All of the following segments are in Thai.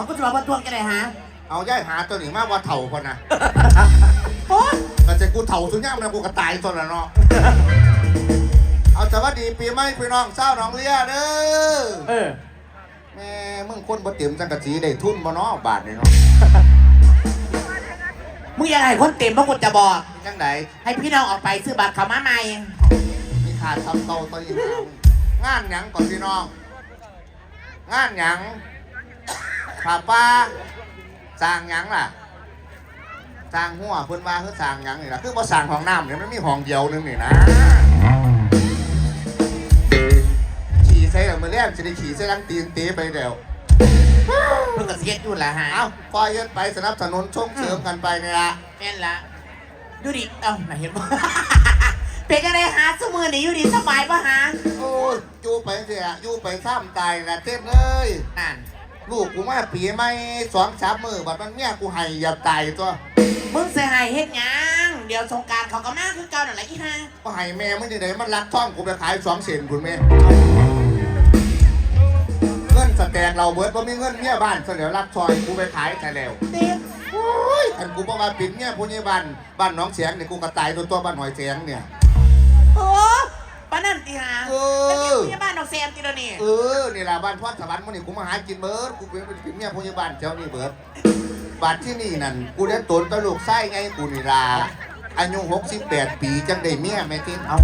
เอาก็จะมาบรรทวงกันเลยฮะเอาย่ายหาตัวหนีมาว่าเถ่าคนนะโอ๊ยแต่จะกูเถ่าสุดย่ำนะกูก็ตายตนละเนาะ เอาสวัสดีปีใหม่พี่น้องเศร้าน้องเลียเด้อเออแม่มึงคนบ่เต็มจังกะสีได้ทุนบ่เนาะบาทนี่เนาะมึงยังไงคนเต็มเพราะกูจะบอกจังไดให้พี่น้องออกไปซื้อบัตรเขามาใหม่มีขาดทำโตตัวอีกแล้วงานหยังก่อนพี่น้อง งานหยัง ป้าป้าสร้างหยังล่ะสร้างหัวเพิ่นว่าคือสร้างหยังนี่ล่ะคือบ่สร้างห้องน้ำเนี่ยมันมีห้องเดียวหนึงนี่นะขี่ใส่แล้วมือแรกจะได้ขี่ใส่ลังตีนเตะไปเดียวเพิ่งกระเสียอยู่ละฮะเอาปล่อยกันไปสนับสนุนส่งเสริมกันไปนี่ละแม่นละดูดิเอ้าไหนเห็นบ่ เป็นกันเลยหาสมือนี่อยู่ดีสบายปะฮะโอ้ยอยู่ไปเสียอยู่ไปซ้ำตายนะเต้นเอ้ยนั่น ลูกกูมาปีไม่สองสามมือบัดมันเมียกูให้อย่าตายตัวมึงเสียหายเฮ็ดหยังเดี๋ยวสงกรารเขาก็มาคือเก่านั่นแหละอีฮะก็ให้แม่มึงที่ไหนมันรักท่องกูไปขายสองเซนคุณแม่เงินสแตกเราเบิดก็มีเงินเมียบ้านเสนอรักซอยกูไปขายแต่แล้วเต็มโอ้ยอันกูบอกว่าปิดเมียผู้ใหญ่บ้านบ้านหน้องเสียงเนี่ยกูก็ตายตัวตัวบ้านหอยเสียงเนี่ย โอ้ ปานนั่นติฮะเอแล้วอเมียบ้านดอกแซมติโดนี่เออนี่ล่ะบ้านพอดสวรรค์มันนี่กูมาหากินเบิร์ดกูเป็นเป็นเมียผู้ใหญ่บ้านเจ้านี่เบิร์ดบ้านที่นี่นั่นกูได้ตนตะลูกไส้ไงกูนี่ล่ะอายุ68 ปีจังได้เมียแม่ทินเอา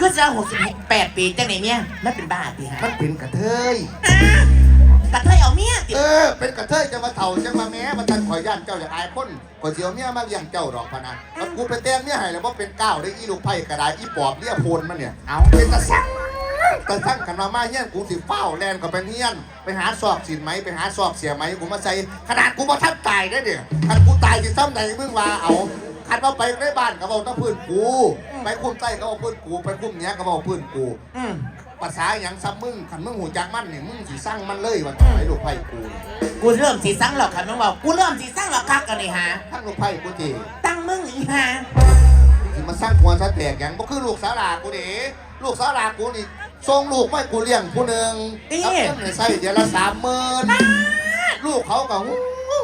ก็จะหกสิบแปดปีจังไหนเมียไม่เป็นบ้าติฮะมันเป็นกระเทย กระเทยเอาเมียติเออ เป็นกระเทยจะมาเถ่าจะมาแม้มาตันข่อยย่านเจ้าอย่าอายคนข่อยเสียวเมียมาเลี้ยงเจ้าดอกพะนะแล้วกูไปแต่งเมียให้แล้วว่าเป็นก้าวได้อีลูกไผ่กระไดอีปอบเลี้ยโพนมันเนี่ยเอาเป็นตะสั่งตะสั่งกันมามาเฮียนกูสิเฝ้าแลนกับเป็นเฮียนไปหาสอบสินไหมไปหาสอบเสียไหมกูมาใส่ขนาดกูมาทับตายได้อเนี่ยขนาดกูตายสิซ้ำใดมึงว่าเอาขันว่าไปในบ้านก็บอกต้องพื้นกู ไปคุ้มใต้ก็บอกพื้นกู ไปคุ้มเนี้ยก็บอกพื้นกูอืม ภาษาอย่างซ้ำมึงขันมึงหูจักมันเนี่ยมึงสิสร้างมันเลยว่าไอ้ลูกไผ่กูกูเริ่มสีสังหรอกครับน้องบอกกูเริ่มสีสังหรอกคักกันเลยฮะทั้งลูกไผ่กูจีตั้งมึงอีฮะสิมาสร้างหัวซะแตกอย่างก็คือลูกสาวหลากูเด้ลูกสาวหลากูนี่ส่งลูกไม่กูเลี้ยงผู้หนึ่งรับเงินให้ใส่เดือนละสามหมื่นลูกเขาก็หู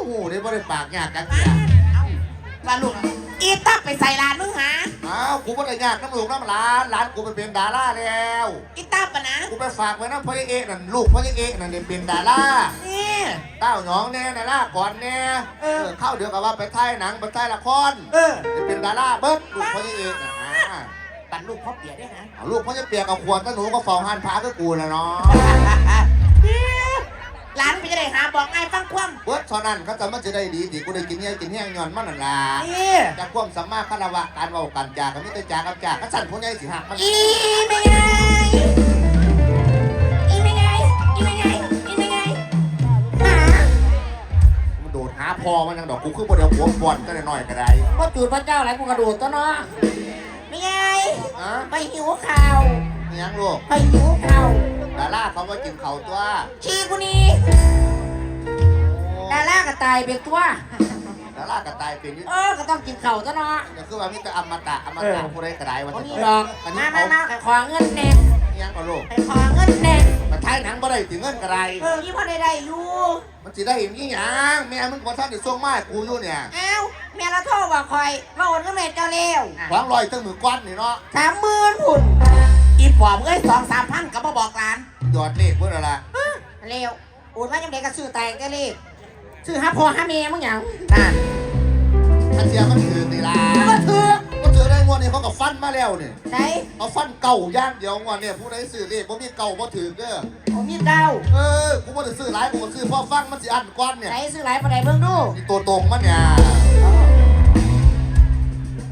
หูได้บ่ได้ปากยากกันเสียลาลูกอี ตักไปใส่ลานมึงฮะอ้าวกูบ่ได้ยากน้ำลูกน้ำหลานหลานกูไปเป็นดาราแล้ว อีตักปะนะกูไปฝากไว้น้ำพ่อเอกนั่นลูกพ่อเอกนั่นเนี่ยเป็นดารานี่ เต้าหยองแน่ดาราก่อนแน่เออ เข้าเดี๋ยวกับว่าไปถ่ายหนังไปถ่ายละครเออจะเป็นดาราเบิดลูกพ่อเอกนะอ่าตัดลูกพ่อเปียได้ฮะเอาลูกพ่อจะเปียกกับขวดก็หนูก็ฟองหันพาก็กูนะเนาะ หลานไปจะได้หาบอกไงฟังความเบิดเท่านั้นเขาจะมันจะได้ดีดีกูได้กินเงี้ยกินแห้งย้อนมันนั่นล่ะนี่จากความสัมมาคารวะการเว้ากันจากก็มีแต่จากกับจากก็สั่นพวกใหญ่สิหักมันอีไม่ไงอีไม่ไงอีไม่ไงอีไม่ไงหามันโดดหาพอมันยังดอกกูคือบ่เดียวหัวบอลก็ได้น้อยก็ได้พ่อจูดพระเจ้าอะไรกูกระโดดตัวเนาะไม่ไงฮะไปหิวข่าวมีหยังลูกไปหิวข่าว ดาราเขามากินเขาวตัวชีกูนี่ดาราก็ตายเป็นตัว ดาราก็ตายเป็นนิดเออก็ต้องกินเข่าวตัวเนาะก็คือว่ามีแต่อมตะอมตะผู้ใดก็ได้วันคนนี้นี้ดอกอันนี้มาเขามามาขอเงินแน่มีหยังก็ลูกไปขอเงินแน่มาถ่ายหนังบ่ได้ถึงเงินก็ได้เออยี่พ่อได้ได้อยู่มันสิได้อีหยังแม่มึงบ่ทันได้ส่งมาให้กูอยู่เนี่ยเอ้าแม่เราโทรบอกคอยมาโอนเงินแม่เจ้าเร็วหวังลอยตั้งมือก้อนนี่เนาะสามหมื่นพุ่นอีปอบเอ้ยสองสามพันก็มาบอก หลานยอดเลขเพิ่นอะไรเร็วโอนมาจังเด็กก็ซื้อแตงก็เลขซื้อหาพ่อหาแม่มึงหยังนั่นถ้าเสียมันถือนี่ล่ะก็ถือก็ถือได้งวดนี้เขาก็ฟันมาแล้วนี่ไหนเอาฟันเก่าย่างเดียวงวดเนี่ยผู้ใดซื้อเลขบ่มีเก่าบ่ถือเด้อผมมีเก้าเออกูบ่ได้ซื้อหลายกูก็ซื้อพอฟังมันสิอันก้อนเนี่ยไหนซื้อหลายปานใดเบิ่งดูนี่ตัวตรงมันเนี่ย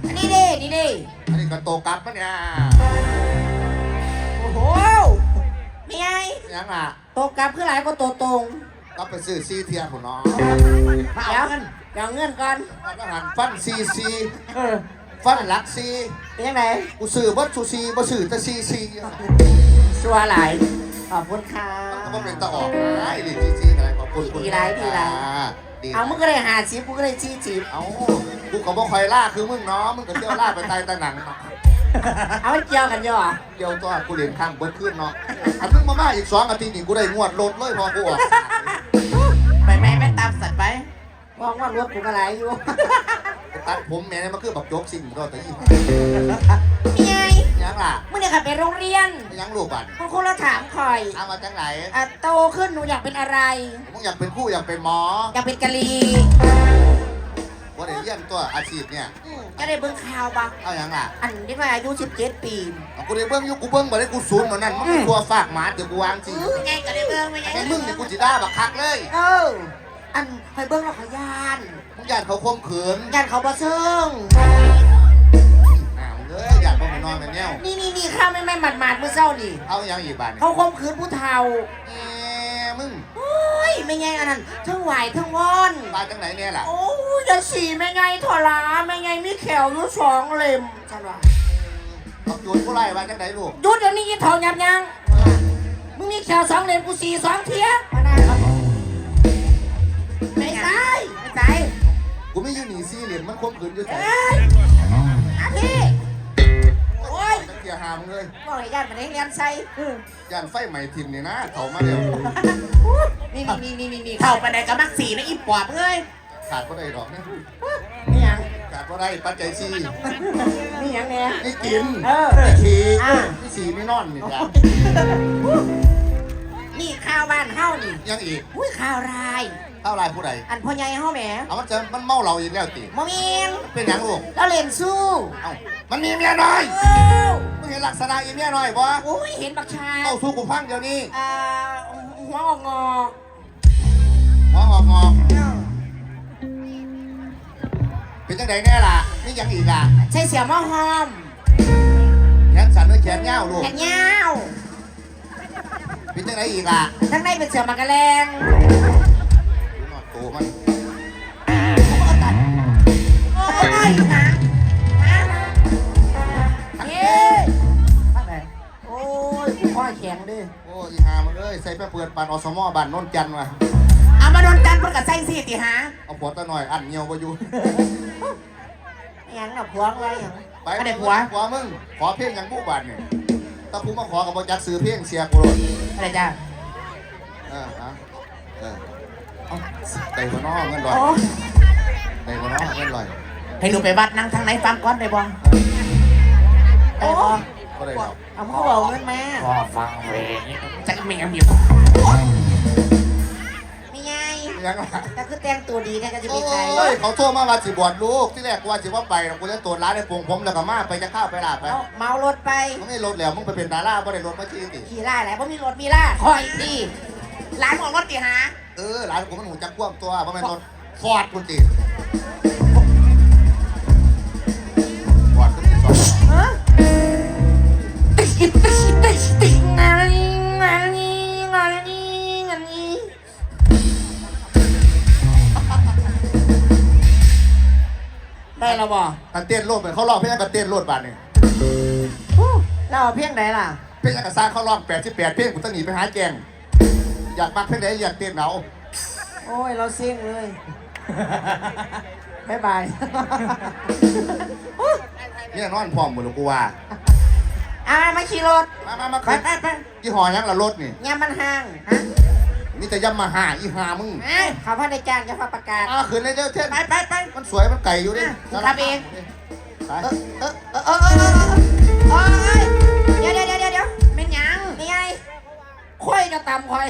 อันนี้เด้นี่เด้อันนี้ก็โตวกลับมันเนี่ยโอ้โห ไม่ไงยังล่ะโตกลับคือหลายก็โตตรงก็ไปซื้อซีเทียพุ่นเนาะมาเดี๋ยเอาวกันเดี๋ยวเงินก่อนฟันอาหารฟันซีซีเออฟันหลักซีเป็นยังไงกูซื้อเบัตซูซีบ่ซื้อแต่ซีซีชัวร์หลายขอบคุณค่ะมันก็บ่เป็นตะออกหลายเลยซีซีอะไรขอบคุณคุณดีหลายดีหลายอ่ดีเอามึงก็เลยหาชิปกูก็เลยชี้ชิปเอา กูก็บ่ค่อยล่าคือมึงเนาะมึงก็เที่ยวล่าไปใต้ตะหนังเนาะเอาไปเกี่ยวกันย่อเดี๋ยวตัวกูเรียนข้างเบิดขึ้นเนาะอันนึงมาม่าอีกสองอาทิตย์นี่กูได้งวดรถเลยพอกูออกไปองว่ารถกูกระไรอยู่ไปตัดผมแม่เนี่ยมันคือบักโจกสิ่งก็แต่อีนี่ไงยังล่ะเมื่อเนี่ยค่ะไปโรงเรียนยังลูกบัตรคุณครูเราถามคอยเอามาจากไหนอะโตขึ้นหนูอยากเป็นอะไรมึงอยากเป็นครู่อยากเป็นหมอ อยากเป็นกะลี ว่าได้เรียนตัวอาชีพเนี่ยอืมจะได้เบิ่งข่าวบ้างเอายังล่ะอันนี้มาอายุ17ปีเอากูได้เบิ้งอยู่กูเบิ้งบ่ได้กูศูนย์เหมือนนั่นมันตัวฝากหมาเดี๋ยวกูวางสิอื้อไงก็ได้เบิ่งไม่ไงไอ้มึงเนี่ยกูจิได้บักคักเลยเอออันคอยเบิ่งแล้วขอยานมึงอยากเขาข่มขืนยานเขาบ่เซิงอ่ามึงเอ้ยอยากบ่ไปนอนกันแนวนี่นี่นี่ข้าวไม่ไม่หมาดหมาดๆเมื่อเช้านี่เอายังอีกบ้านเขาข่มขืนผู้เฒ่าเอ้มึงโอ้ย ไม่ไงอันนั้นทั้งไหวทั้งวอนบ้านจังไหนเนี่ยล่ะโอ้ยจะสีไม่ไงถอลาไม่ไงมีแขวอยู่สองเล่มจังหวะบักโยนกูไล่บ้านจังไหนลูกหยุดเดี๋ยวนี้อีเถายับยังมึงมีแขวสองเล่มกูสีสองเทียมาได้ครับไม่ใช่ไม่ใช่กูไม่ยืนหนีซี่เหรียญมันข่มขืนอยู่แถวเอ้ยอาพี่โอ้ยเกียร์หามงเลยบอกเลยญาติมาได้เรียนใส่ย่านไฟใหม่ทิมนี่นะเขามาเร็วนี่นี่นี่นี่นี่เข้าไปในกระมักสีนะอีปอบเอ้ยขาดก็ได้ดอกนะนี่ยังขาดก็ได้ปัจจัยซี่นี่ยังเนี่ยนี่กินเออนี่ขี่อ่านี่สีไม่นอนนี่จ้ะนี่ข้าวบ้านเฮานี่ยังอีกอุ้ยข้าวราย เท่าไรผู้ใดอันพ่อใหญ่เฮาแหมเอามันจะมันเมาเราอีกแล้วติมอมีนเป็นหยังลูกแล้วเล่นสู้เอ้ามันมีเมียน้อยโอ้ มึงเห็นลักษณะอีเมียน้อยบ่โอ้ยเห็นบักชายเอาสู้กูพังเดี๋ยวนี้อ่าหัวงอกงอกหัวงอกงอกเป็นจังไดแน่ล่ะนี่ยังอีกอะใส่เสียหม้อหอมแขนสั่นหรือแขนยาวลูกแขนยาวเป็นจังไดอีกอะทั้งในเป็นเสือมากระแรงดูหนอดตัวมันโอ้ย งดิโอ้อีหามันเอ้ยใส่แป้เปิดปานอสมอบ้านโนนจันทร์ว่ะเอามาโดนจันเพื่อกับไส้สีติหาเอาผัวตาหน่อยอันเงียวบ่อยู่ยังน่ะพวงไว้ยังไปผัวผัวมึงขอเพลงหยังผู้บ้านเนี่ยถ้ากูมาขอกับบ่จักซื้อเพลงเสียกูโลดอะไรจ้าเออฮะเออเอาได้บ่น้อเงินลอยโอ้ได้บ่น้อเงินลอยให้หนูไปวัดนั่งทางไหนฟังก่อนได้บ่โอ้ ก็ได้ดอกเอามือเบาเงินมาพอฟังเพลงจะมีมีไม่ไงยังล่ะแต่คือแต่งตัวดีเนี่ยก็จะมีใคร้ยเขาโทรมาว่าสิบวชลูกที่แรกกูว่าสิว่าไปนะกูจะตรวจร้านในปวงผมแล้วก็มาไปจะเข้าไปลาไปเมารถไปมึงไม่รถแล้วมึงไปเป็นดาราบ่ได้รถมาชี้ติขี่ล่าแหละเพราะมีรถมีล่าคอยดีร้านของรถติหาเออร้านกูมันหูจักควมตัวบ่แม่นรถฟอร์ดกูติ กันเต้นรถเหมือนเขาลองเพลงกันเต้นรถบาดนี่เราเอาเพียงไหนล่ะ เพลงกันสร้างเขาลอง88เพลงกูต้องหนีไปหาแจงอยากมักเพลงไหนอยากเต้นเอาโอ้ย เราเซ็งเลยบ๊ายบายเนี่ยนอนพร้อมหมดแล้วกูว่าอ่ามาขี่รถ มามามาไปไปไปยี่ห้อหยังละรถนี่ ยามมันห่างฮะ มีแต่ยำมาหาอีหามึงเอ้ยเขาพ่อในจ้างจะพาประกาศ อ่าขืนเลยเด้อเท่นไปไปไปมันสวยมันไก่อยู่ดิอะกูขับเอง ไปเออเออเออเออเออเออโอ้ยเดี๋ยวเดี๋ยวเดี๋ยวเดี๋ยวเป็นหยังนี่ไงค่อยจะตำค่อย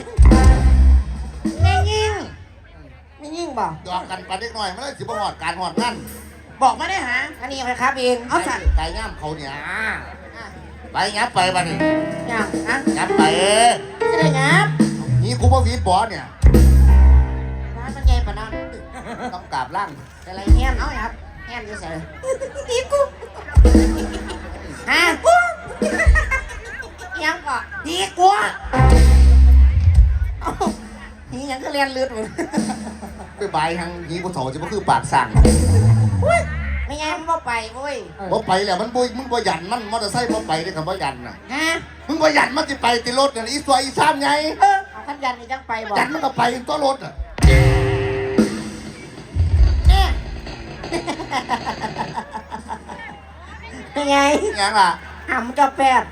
ไม่ยิ่งไม่ยิ่งบ่หยอกกันไปเล็กน้อยมันเลยสิบ่หอดการหอดนั่นบอกมาได้หาอันนี้ไปครับเองเอาสั่นไก่ย่ำเขาเนี่ยไปงับไปบ้านี่ยังฮะงับไป จะได้งับ นี่กูบ่วีดบอเนี่ยร้านมันใหญ่ปะนั่นต้องกราบล่างอะไรเงี้ยเอาครับเงี้ยอยู่เสยตีกูฮะยังก่อนดีกว่าเอ้านี่ยังก็เรียนเลือดเลยไปบายทางนี้กูโถจะบ่คือปากสั่งไม่งั้นมันบ่ไปเว้ยบ่ไปแล้วมันบ่มึงบ่หยันมันมอเตอร์ไซค์บ่ไปได้คำว่าหยันน่ะฮะมึงบ่หยันมันสิไปติรถน่ะอีสวยอีซ้ำไง เออเอาขันยันนี่จังไปบอกหยันมันก็ไปตัวรถอะเนี่ยเป็นไงยังล่ะหำจะแปด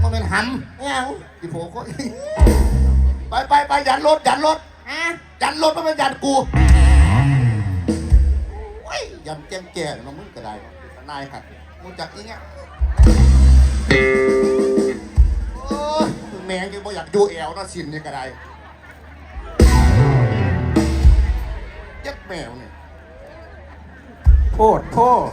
มันเป็นหยังำอีโผก็ไปไปไปยันรถยันรถฮะยันรถมันเป็นยันกูโอ้ยยันแก่งแก่เนาะมึงก็ได้เนาะนายครับมึงจักอีเนี่ยโอ้ย แมงยังบ่อยากดูแอวเนาะสินยังก็ไดยักแมวเนี่ยโพดโพด